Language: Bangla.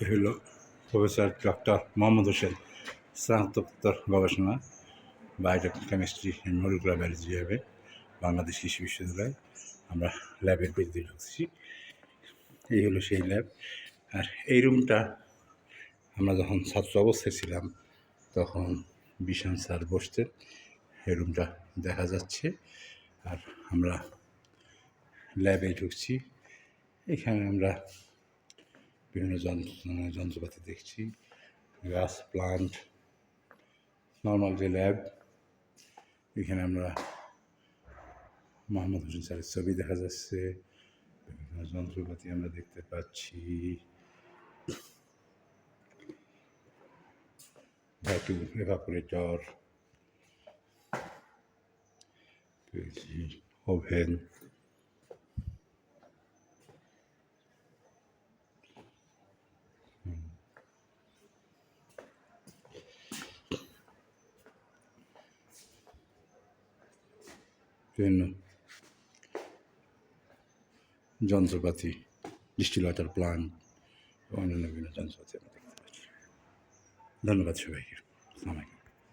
এ হলো প্রফেসর ডক্টর মোহাম্মদ হোসেন, স্নাতকোত্তর গবেষণা biotech chemistry and molecular biology হবে, বাংলাদেশ কৃষি বিশ্ববিদ্যালয়। আমরা ল্যাবের বেরিয়ে ঢুকছি। এই হলো সেই ল্যাব আর এই রুমটা আমরা যখন ছাত্র অবস্থায় ছিলাম, তখন বিশান স্যার বসতেন। এই রুমটা দেখা যাচ্ছে। আর আমরা ল্যাবে ঢুকছি। এখানে আমরা বিভিন্ন যন্ত্র যন্ত্রপাতি দেখছি। গাছ প্লান্ট নর্মাল যে ল্যাব এখানে আমরা মোহাম্মদ হোসেন স্যারের ছবি দেখা যাচ্ছে। বিভিন্ন যন্ত্রপাতি আমরা দেখতে পাচ্ছি। ভ্যাকুম এভাপোরেটর ওভেন বিভিন্ন যন্ত্রপাতি ডিস্টিলেটর প্লান্ট অন্যান্য বিভিন্ন যন্ত্রপাতি আমরা দেখতে পাচ্ছি। ধন্যবাদ সবাইকে। আসসালামু আলাইকুম।